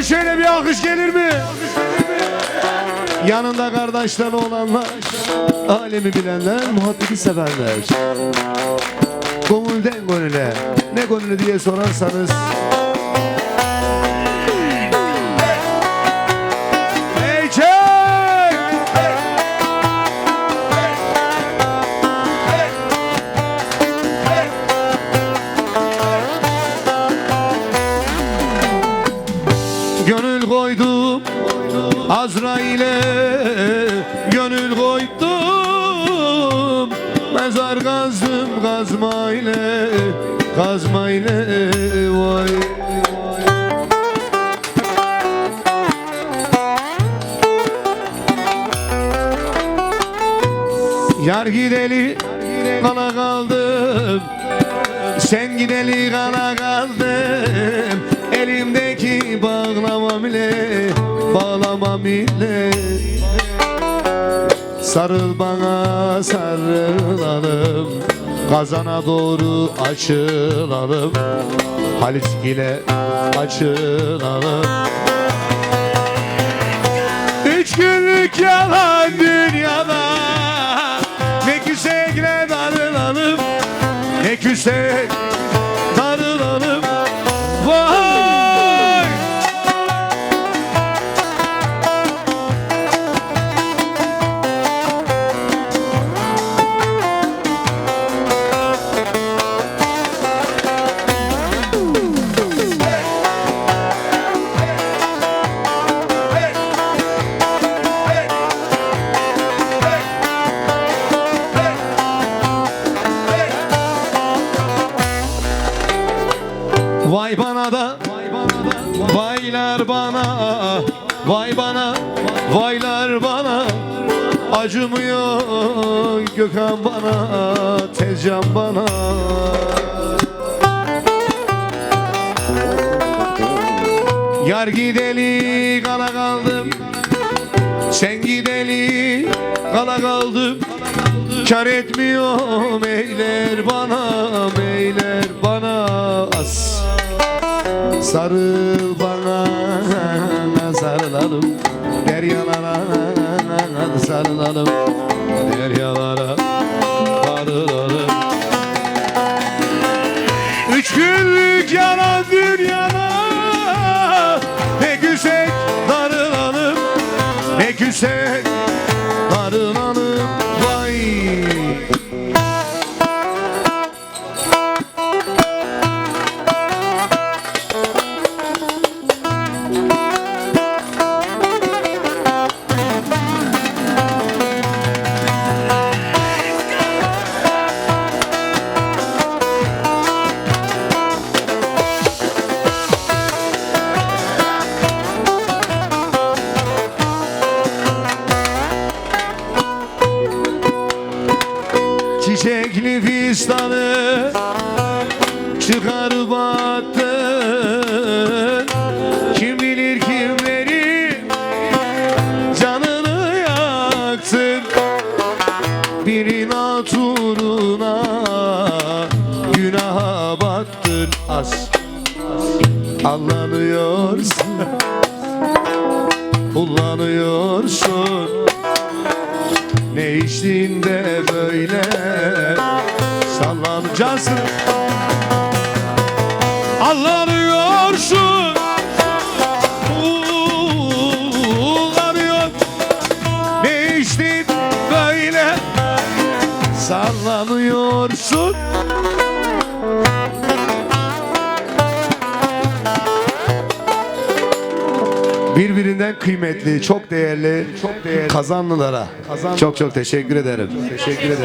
Onlara şöyle bir alkış gelir mi? Yanında kardeşleri olanlar, alemi bilenler, muhabbeti severler. Gönülden gönüle, ne gönülü diye sorarsanız Azrail'e Gönül koydum. Mezar kazdım kazma ile Kazma ile vay. Yar gideli kala kaldım Sen gideli kala kaldım ile Sarıl bana sarılalım. Kazana doğru açılalım. Halis ile açılalım. Üç günlük yalan dünyada Ne küsekle darılalım Ne küsek bana da Vaylar bana Vay bana Vaylar bana. Acımıyor Gökhan bana Tezcan bana. Yar gideli kala kaldım Sen gideli kala kaldım. Kar etmiyor meyler bana Sarıl bana sarılalım Deryalara sarılalım Deryalara sarılalım Üç günlük yalan dünyada Ne güzel darılalım. Ne güzel darılalım Çiçekli fistanı çıkarıp attın Kim bilir kimleri canını yaktın Birin turuna günaha battın Az Allanıyorsun Kullanıyorsun ne içtiğinde böyle sallanacaksın Allanıyorsun Kullanıyor. Ne içtin böyle? Sallanıyorsun Birbirinden kıymetli, çok değerli, çok değerli kazanlılara çok çok teşekkür ederim. Teşekkür ederim.